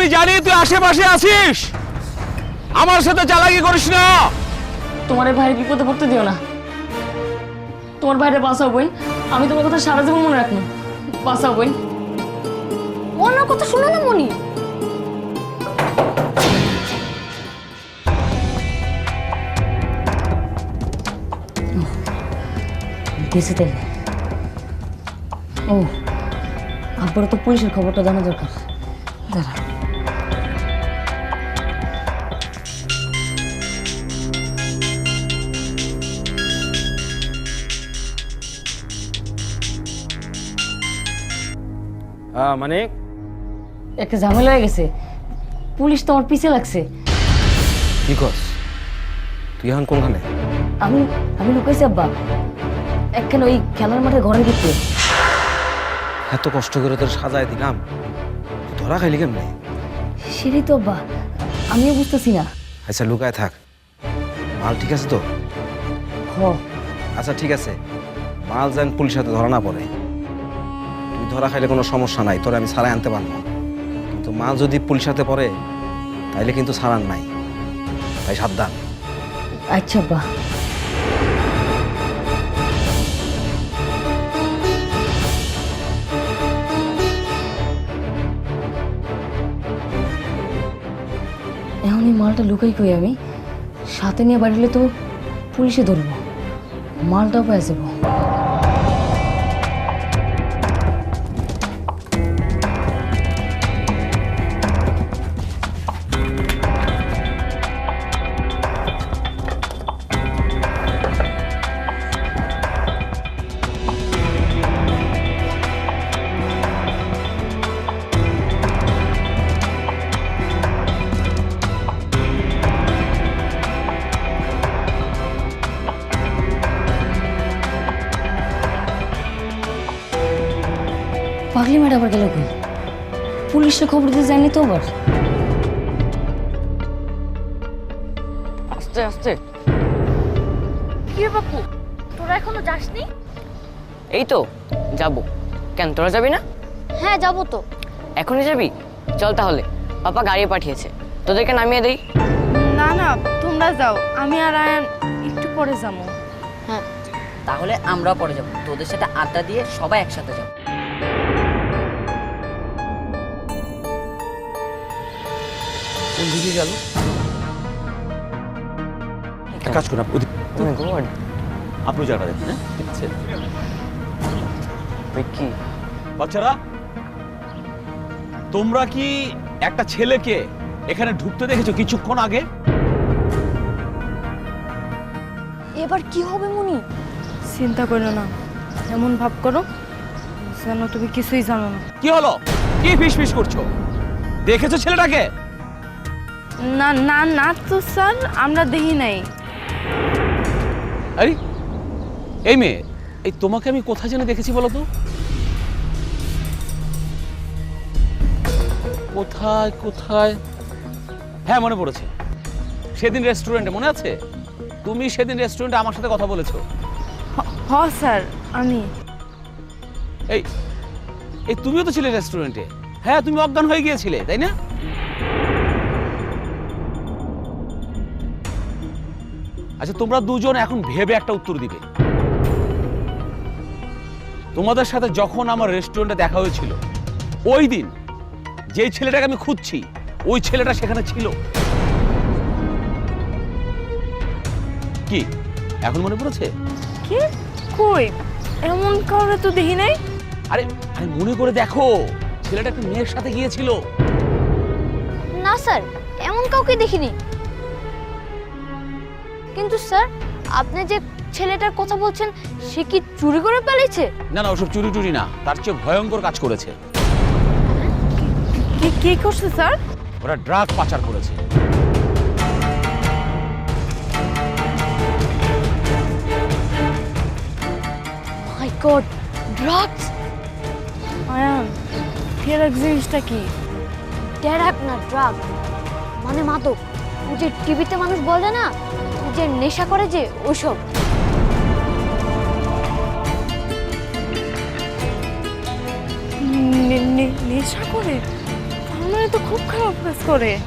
আমি জানি তুই আশেপাশে আছিস। আমার সাথে চালাকি করিস না। তোমার ভাইয়ের বিপদে পড়তে দিও না। তোমার ভাইরে বাঁচাও বোন আমি তোমার কথা সারা জীবন মনে রাখব। বাঁচাও বোন ওনার কথা শুনে না মনি। ও আব্বার তো পুলিশের খবরটা জানা দরকার। দাঁড়া। মানিক একটা ঝামেলা হয়ে গেছে। পুলিশ তোমার পিছে লাগছে। কি কস তুই এখন কোনখানে? আমি আমি লুকাইছি আব্বা। একখানে ওই খেলার মাঠে ঘরের ভিতরে। এত কষ্ট করে তোর সাজায় দিলাম। ধরা খাইলি কেমনে? সেটাই তো আব্বা। আমিও বুঝতেছি না। আচ্ছা লুকায় থাক। মাল ঠিক আছে তো? হ। আচ্ছা ঠিক আছে। মাল যেন পুলিশ হাতে ধরা না পড়ে। ধরা খাইলে কোনো সমস্যা নাই, তোরে আমি ছাড়াই আনতে পারব। কিন্তু মা যদি পুলিশ হাতে পড়ে, তাইলে কিন্তু ছাড়ার নাই। তাই সাবধান। আচ্ছা আব্বা এখন এই মালটা লুকাই কই আমি? সাথে নিয়ে বাড়িলে তো পুলিশে ধরবো। মালটাও পেয়ে যাব। পাগলি ম্যাড আবার গেল কই? পুলিশে খবর দিতে যায়নি তো আবার। আস্তে আস্তে। কি বাপু? তোরা এখনও যাসনি? এই তো যাব। কেন তোরা যাবি না? হ্যাঁ যাব তো। এখনই যাবি? চল তাহলে পাপা গাড়ি পাঠিয়েছে। তোদেরকে নামিয়ে দেই? না না তোমরা যাও। আমি আর আয়ান একটু পরে যাব। হ্যাঁ তাহলে আমরাও পরে যাব। তোদের সাথে আড্ডা দিয়ে সবাই একসাথে যাব। কোন দিকে গেল। একটা কাজ করুন ওদিক Oh my আপনি জায়গাটা দেখুন হ্যাঁ? ঠিক আছে কি? বাচ্চারা তোমরা কি একটা ছেলেকে এখানে ঢুকতে দেখেছ কিছুক্ষণ আগে? এবার কি হবে মনি? চিন্তা করো না। এমন ভাব করো যেন তুমি কিছুই জানো না। কি হলো? কি ফিস ফিস করছ? দেখেছ ছেলেটাকে? না না না তো স্যার আমরা দেখি নাই। আরে এই মেয়ে এই তোমাকে আমি কোথায় যেন দেখেছি বলো তো? কোথায় কোথায়? হ্যাঁ মনে পড়েছে। সেদিন রেস্টুরেন্টে মনে আছে? তুমি সেদিন রেস্টুরেন্টে আমার সাথে কথা বলেছ। হ- স্যার আমি। এই এই তুমিও তো ছিলে রেস্টুরেন্টে হ্যাঁ তুমি অজ্ঞান হয়ে গিয়েছিলে তাই না? আচ্ছা তোমরা দুজন এখন ভেবে একটা উত্তর দিবে। তোমাদের সাথে যখন আমার রেস্টুরেন্টে দেখা হয়েছিল ওই দিন যেই ছেলেটাকে আমি খুঁজছি ওই ছেলেটা সেখানে ছিল। কি এখন মনে পড়েছে? কি? কই? এমন কাউরে তো দেখি নাই? আরে আরে মনে করে দেখো ছেলেটা একটা মেয়ের সাথে গিয়েছিল। না স্যার এমন কাউকে দেখিনি। কিন্তু স্যার আপনি যে ছেলেটার কথা বলছেন সে কি চুরি করে পালিয়েছে না না ওসব চুরি টুরি না। তার চেয়ে ভয়ঙ্কর কাজ করেছে। কি করছে স্যার? ওরা ড্রাগ পাচার করেছে। My god drugs Ayan drug জিনিসটা কি? ড্রাগ না ড্রাগ মানে মাদক। যে টিভিতে মানুষ বলে না যে নেশা করে যে ওসব। নে- নে- নেশা করে? তার মানে তো খুব খারাপ কাজ করে।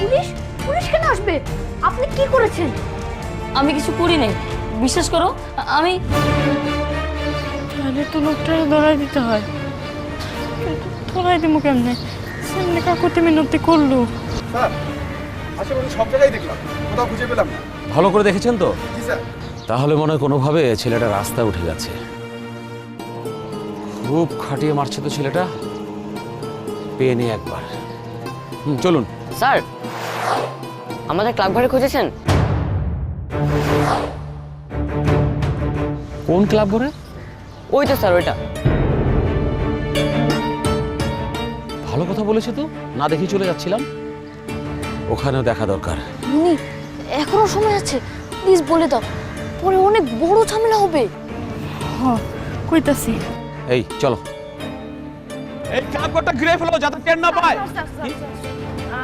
পুলিশ? পুলিশ কেন আসবে? আপনি কি করেছেন? আমি কিছু করি নাই। বিশ্বাস করো আমি তাহলে তো লোকটা ধরাই দিতে হয়। ধরাই দিব কেমনে? সামনে কাকুতি মিনতি করল? স্যার আশেপাশে সব জায়গায় দেখলাম কোথাও খুঁজে পেলাম না। ভালো করে দেখেছেন তো? জি স্যার। তাহলে মনে হয় কোনোভাবে ছেলেটা রাস্তা উঠে গেছে। খুব খাটিয়ে মারছে তো ছেলেটা। পেয়ে নি একবার। হুম, চলুন। স্যার আমাদের ক্লাব ঘরে খুঁজেছেন? কোন ক্লাব ঘরে? ওই তো স্যার ওইটা। ভালো কথা বলেছে তো? না দেখি চলে যাচ্ছিলাম। ওখানেও দেখা দরকার। মুনি এখনও সময় আছে। প্লিজ বলে দাও পরে অনেক বড় ঝামেলা হবে। হ কইতাছি। এই চলো। এই ঘরটা ঘিরে ফেলো যাতে টের না পায়।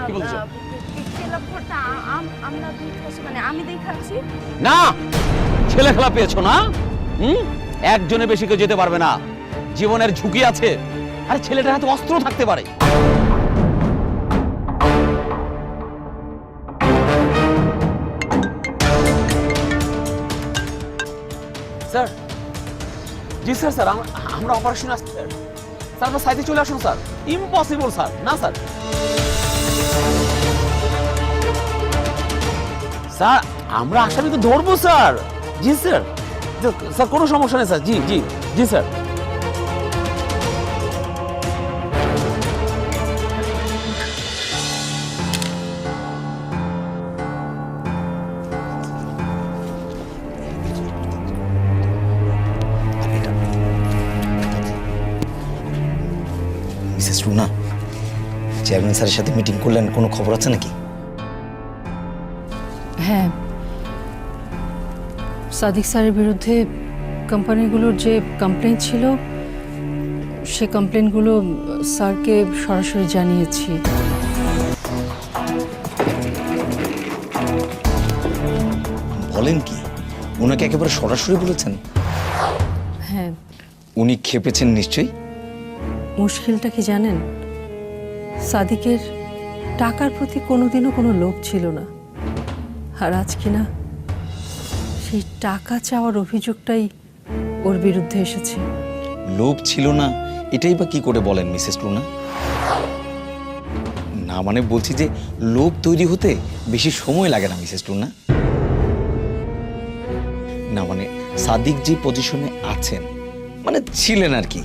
কি বলছো? মানে না! ছেলে খেলা পেয়েছ না? হুম? একজনে বেশি কেউ যেতে পারবে না। জীবনের ঝুঁকি আছে। আরে ছেলেটার হাতে অস্ত্র থাকতে পারে। স্যার, জি স্যার স্যার আমরা অপারেশন আসছি স্যার স্যার, আপনার সাইডে চলে আসুন, স্যার। Impossible sir. না, স্যার। স্যার, আমরা আসামি তো ধরবো, স্যার। জি, স্যার। স্যার, কোনো সমস্যা নেই, স্যার। জি জি জি, স্যার। স্যারের সাথে মিটিং করলেন কোনো খবর আছে নাকি? হ্যাঁ। সাদিক স্যারের বিরুদ্ধে কোম্পানিগুলোর যে কমপ্লেন ছিল সে কমপ্লেনগুলো স্যারকে সরাসরি জানিয়েছি। বলেন কি? ওনাকে একেবারে সরাসরি বলেছেন? হ্যাঁ। উনি খেপেছেন নিশ্চয়ই? মুশকিলটা কি জানেন? সাদিকের টাকার প্রতি কোনোদিনও কোনো লোভ ছিল না। আর আজ কিনা সেই টাকা চাওয়ার অভিযোগটাই ওর বিরুদ্ধে এসেছে। লোভ ছিল না? এটাই বা কি করে বলেন মিসেস রুনা না মানে বলছি যে লোভ তৈরি হতে বেশি সময় লাগে না, মিসেস রুনা না মানে সাদিক যে পজিশনে আছেন মানে ছিলেন আর কি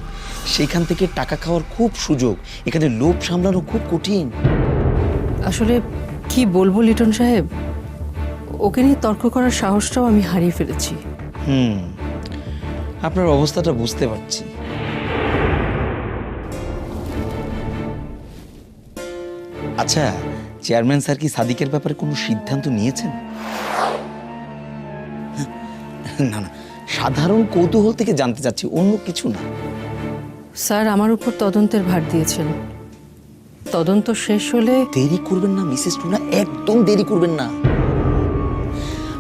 সেইখান থেকে টাকা খাওয়ার খুব সুযোগ। এখানে লোভ সামলানো খুব কঠিন। আসলে কি বলব লিটন সাহেব? ওকে নিয়ে তর্ক করার সাহসটাও আমি হারিয়ে ফেলেছি। হুম আপনার অবস্থাটা বুঝতে পারছি। আচ্ছা চেয়ারম্যান স্যার কি সাদিকের ব্যাপারে কোনো সিদ্ধান্ত নিয়েছেন? না না সাধারণ কৌতূহল থেকে জানতে চাচ্ছি অন্য কিছু না। স্যার আমার উপর তদন্তের ভার দিয়েছেন। তদন্ত শেষ হলে দেরি করবেন না মিসেস টুনা একদম দেরি করবেন না।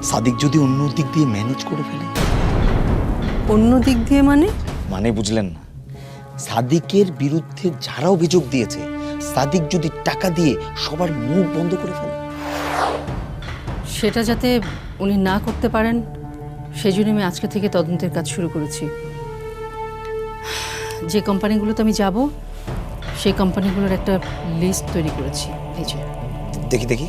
সাদিক যদি অন্য দিক দিয়ে ম্যানেজ করে ফেলে। অন্য দিক দিয়ে মানে? মানে বুঝলেন না। সাদিকের বিরুদ্ধে যারা অভিযোগ দিয়েছে সাদিক যদি টাকা দিয়ে সবার মুখ বন্ধ করে ফেলে। সেটা যাতে উনি না করতে পারেন সেই জন্য আমি আজকে থেকে তদন্তের কাজ শুরু করেছি। যে কোম্পানিগুলোতে আমি যাব, সেই কোম্পানিগুলোর একটা লিস্ট তৈরি করেছি, এই যে। দেখি দেখি।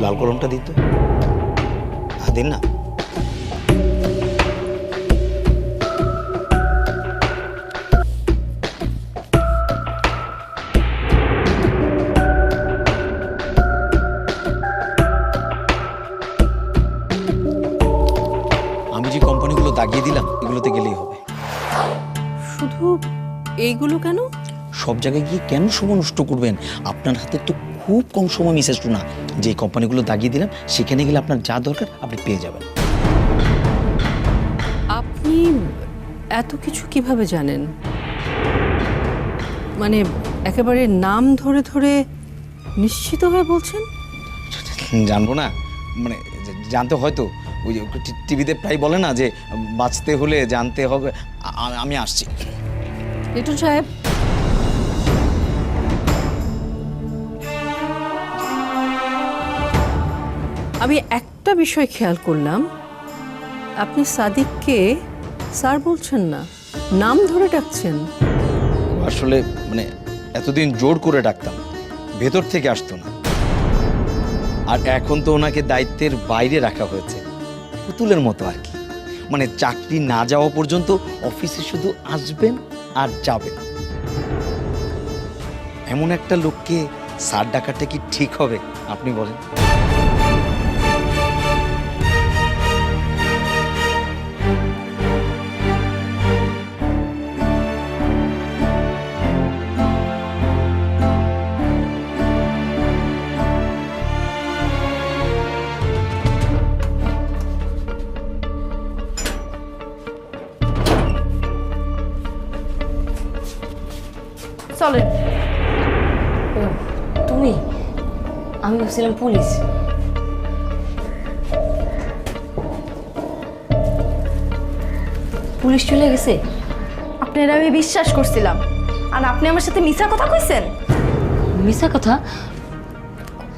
লাল কলমটা দিত দিন না। সব জায়গায় গিয়ে কেন সময় নষ্ট করবেন? আপনার হাতে তো খুব কম সময় মিসেস টুনা। যে কোম্পানিগুলো দাগিয়ে দিলাম সেখানে গেলে আপনার যা দরকার আপনি পেয়ে যাবেন। আপনি এত কিছু কীভাবে জানেন? মানে একেবারে নাম ধরে ধরে নিশ্চিত হয়ে বলছেন? জানব না। মানে জানতে হয়তো। ওই টিভিতে প্রায় বলে না যে বাঁচতে হলে জানতে হবে। আমি আসছি। লিটন সাহেব আমি একটা বিষয় খেয়াল করলাম। আপনি সাদিককে স্যার বলছেন না, নাম ধরে ডাকছেন। আসলে মানে এতদিন জোর করে ডাকতাম, ভেতর থেকে আসতো না। আর এখন তো ওনাকে দায়িত্বের বাইরে রাখা হয়েছে, পুতুলের মতো আর কি। মানে চাকরি না যাওয়া পর্যন্ত অফিসে শুধু আসবেন আর যাবেন। এমন একটা লোককে স্যার ডাকাটা কি ঠিক হবে, আপনি বলেন। ভাবছিলাম পুলিশ পুলিশ চলে গেছে। আপনার আমি বিশ্বাস করছিলাম। আর আপনি আমার সাথে মিছা কথা কইছেন? মিশা কথা?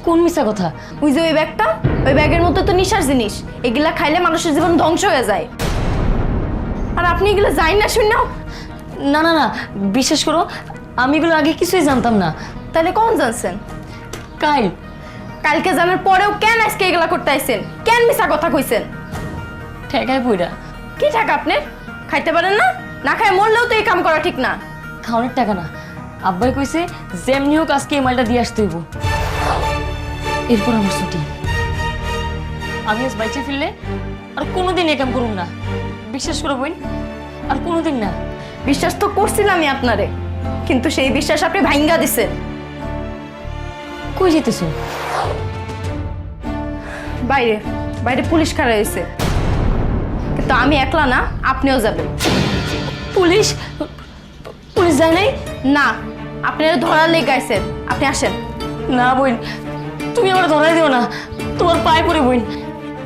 কোন মিশা কথা? ওই যে ওই ব্যাগটা? ওই ব্যাগের মধ্যে তো নিশার জিনিস। এগুলা খাইলে মানুষের জীবন ধ্বংস হয়ে যায়। আর আপনি এগুলো যাই না শুনলেও না না না বিশ্বাস করো আমি এগুলো আগে কিছুই জানতাম না। তাহলে কখন জানছেন? কাল। কালকে জানার পরেও কেন আজকে এগুলা করতে আইছেন? কেন মিছা কথা কইছেন? ঠেকায় পইরা কি টাকা আপনি? খাইতে পারেন না? না খায় মরলেও তো এই কাম করা ঠিক না। খাওয়ানোর টাকা না। আব্বাই কইছে যেমনি হোক আজকে এই মালটা দিয়ে আসতে হইব। এরপর আমার ছুটি। আমি আজ বাইচে ফিরলে আর কোনোদিন এ কাম করুন না। বিশ্বাস করো বোন আর কোনোদিন না। বিশ্বাস তো করছিলাম আমি আপনারে কিন্তু সেই বিশ্বাস আপনি ভাঙ্গা দিছেন। কই যেতেছো বাইরে বাইরে পুলিশ খাড়া হয়েছে। কিন্তু আমি একলা না আপনিও যাবেন। পুলিশ? পুলিশ যায় নাই? না আপনারা ধরার লেগে আইছেন। আপনি আসেন। না বইন তুমি আমার ধরাই দিও না। তোমার পায়ে পড়ে বইন।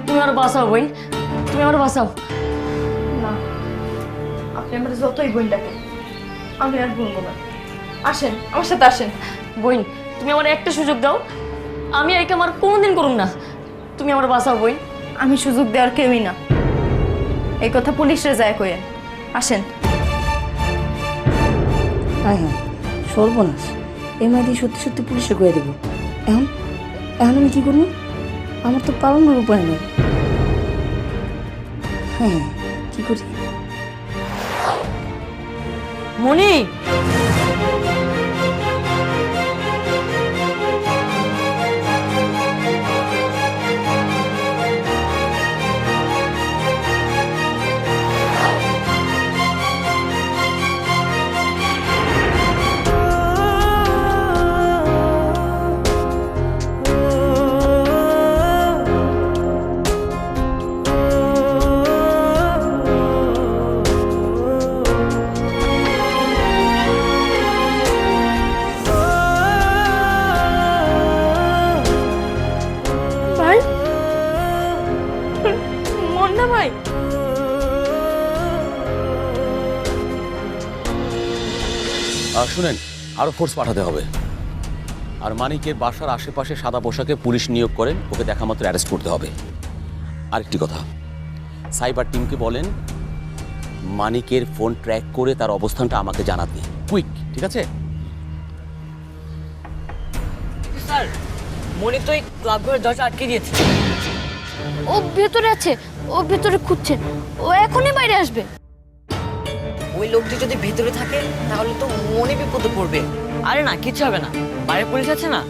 তুমি আমার বাঁচাও বইন। তুমি আমার বাঁচাও। না আপনি আমার যতই বইন ডাকেন আমি আর বলব না। আসেন আমার সাথে আসেন। বইন তুমি আমার একটা সুযোগ দাও। আমি এই আমার কোনোদিন করুম না। তুমি আমার বাঁচাও বই। আমি সুযোগ দেওয়ার কেউই না। এই কথা পুলিশে যায় কইেন আসেন। হ্যাঁ হ্যাঁ সর্বনাশ। এই মাদি সত্যি সত্যি পুলিশে কয়ে দেবো। এখন এখন আমি কি করব? আমার তো পালানোর উপায় নেই। হ্যাঁ কি করি? মনি শুনেন আরও ফোর্স পাঠাতে হবে। আর মানিকের বাসার আশেপাশে সাদা পোশাকে পুলিশ নিয়োগ করেন ওকে দেখা মাত্র অ্যারেস্ট করতে হবে। আরেকটি কথা সাইবার টিমকে বলেন মানিকের ফোন ট্র্যাক করে তার অবস্থানটা আমাকে জানাতে। কুইক ঠিক আছে? স্যার মনি তো এই ক্লাব ঘরের দরজা আটকে দিয়েছে। ও ভেতরে আছে ও ভেতরে খুঁজছে। ও এখনই বাইরে আসবে। ওই লোকটি যদি ভেতরে থাকে তাহলে তো মনে বিপদে পড়বে। আরে না কিচ্ছু হবে না। বাইরে পুলিশ আছে না?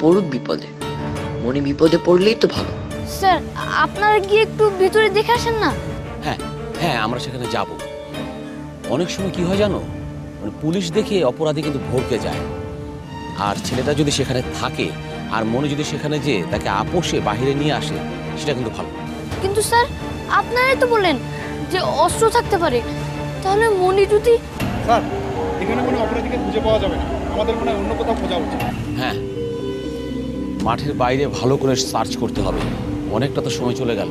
পড়ুক বিপদে। মনি বিপদে পড়লেই তো ভালো। স্যার আপনারা গিয়ে একটু ভিতরে দেখে আসেন না? হ্যাঁ হ্যাঁ আমরা সেখানে যাব। অনেক সময় কি হয় জানো? মানে পুলিশ দেখে অপরাধী কিন্তু ভরকে যায়। আর ছেলেটা যদি সেখানে থাকে আর মনে যদি সেখানে যে তাকে আপোষে বাহিরে নিয়ে আসে সেটা কিন্তু ভালো। কিন্তু স্যার আপনারাই তো বললেন যে অস্ত্র থাকতে পারে তাহলে মনি যদি স্যার এখানে কোনো অপরাধীকে খুঁজে পাওয়া যাবে না। আমাদের মনে হয় অন্য কোথাও খোঁজা উচিত। হ্যাঁ। মাঠের বাইরে ভালো করে সার্চ করতে হবে। অনেকটা তো সময় চলে গেল।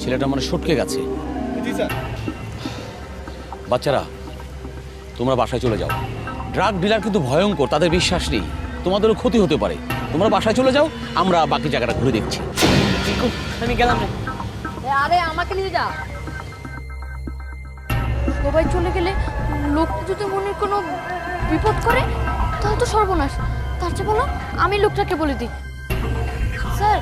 ছেলেটা মানে সটকে গেছে। জি স্যার। বাচ্চারা তোমরা বাসায় চলে যাও। ড্রাগ ডিলার কিন্তু ভয়ঙ্কর তাদের বিশ্বাস নেই। তোমাদেরও ক্ষতি হতে পারে। তোমরা বাসায় চলে যাও আমরা বাকি জায়গাটা ঘুরে দেখছি। আমি গেলাম আরে আমাকে নিয়ে যা। সবাই চলে গেলে লোক যদি মনির কোনো বিপদ করে তাহলে তো সর্বনাশ। তার চেয়ে বলো আমি লোকটাকে বলে দিই। স্যার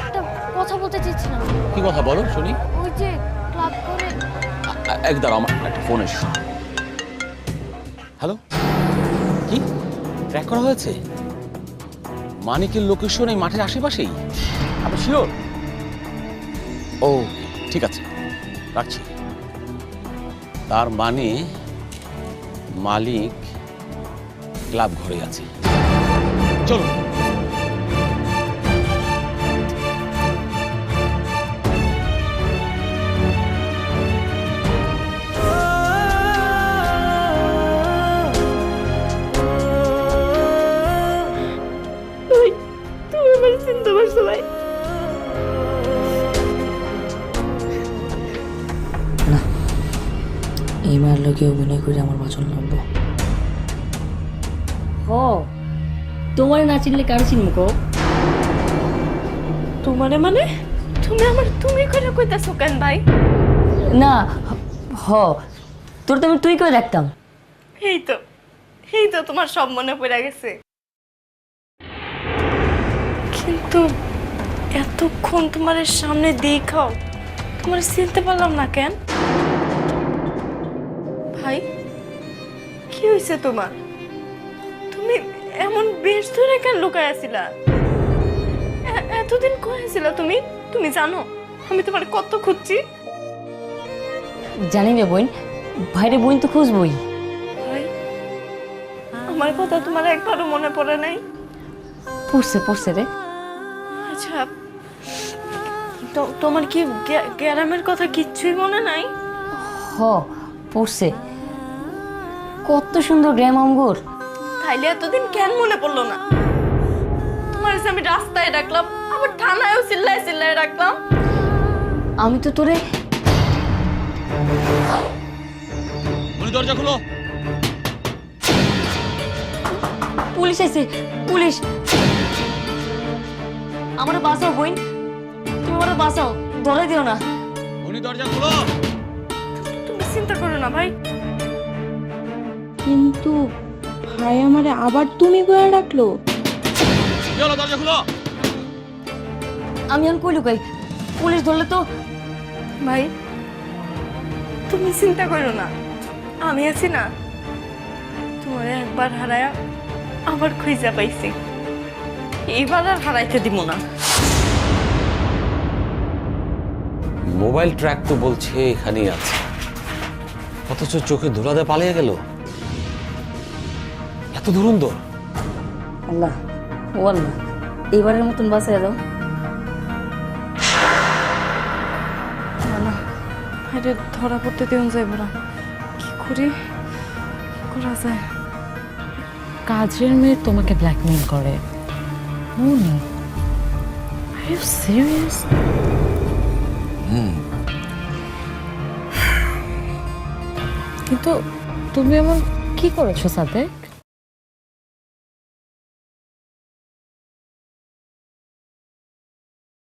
একটা কথা বলতে চাইছিলাম কি কথা বলো শুনি। ওই যে ক্লাব করে এক দাঁড়াও আমার একটা ফোন এসছে। হ্যালো? কি? ট্র্যাক করা হয়েছে? মানিকের লোকেশন এই মাঠের আশেপাশেই? আপনি শিওর ও ঠিক আছে। রাখছি। তার মানে মালিক ক্লাব ঘরে আছে। চলো লোকে অভিনয় করে আমার বাঁচন লাগবো হ তোমার না চিনলে কার চিনবো তোমারে মানে? তুমি আমার তুমি করে কইতাছো কেন ভাই? না হ তোর তো আমি তুই করে রাখতাম। এই তো এই তো তোমার সব মনে পড়ে গেছে। কিন্তু এতক্ষণ তোমার সামনে দেখাও তোমার চিনতে পারলাম না কেন? ভাই কি হয়েছে তোমার? তুমি এমন বেশ ধরে কেন লুকায় আছিলা? এ- এতদিন কয়ে ছিলা তুমি? তুমি জানো আমি তোমার কত খুঁজছি। জানি না বোন ভাইরে বোন তো খুঁজবই। আমার কথা তোমার একবারও মনে পড়ে নাই। পড়ছে পড়ছে রে। আচ্ছা তো- তোমার কি গ্যা- গ্যারামের কথা কিচ্ছুই মনে নাই? হ পড়ছে। কত সুন্দর গ্রাম আমগুর তাইলে এতদিন কেন মনে পড়ল না? তোমার এসে আমি রাস্তায় ডাকলাম আবার থানায়ও চিল্লায় চিল্লায় ডাকলাম। আমি তো তোরে দরজা খুলো। পুলিশ আছে পুলিশ। আমার বাঁচাও বোন। তুমি আমার বাঁচাও ধরে দিও না। উনি দরজা খুলো। তুমি চিন্তা করো না ভাই। কিন্তু ভাই আমারে আবার তুমি করে রাখল হলো দরজা খুলো। আমি এখন কই লুকাই? পুলিশ ধরলে তো ভাই তুমি চিন্তা করো না। আমি আছি না। তোমার একবার হারায়া আবার খুঁজা পাইছি। এইবার আর হারাইতে দিব না। মোবাইল ট্র্যাক তো বলছে এখানেই আছে। অথচ চোখে ধুলাতে পালিয়ে গেল। এত ধুরন্ধর আল্লাহ ও আল্লাহ এইবারের মতন বাঁচিয়ে দাও। ধরা পড়তে দেওয়া যাইব না কি করি? করা যায়? কাজের মেয়ে তোমাকে ব্ল্যাকমেল করে। মনি আর ইউ সিরিয়াস কিন্তু তুমি এমন কি করেছ সাদেক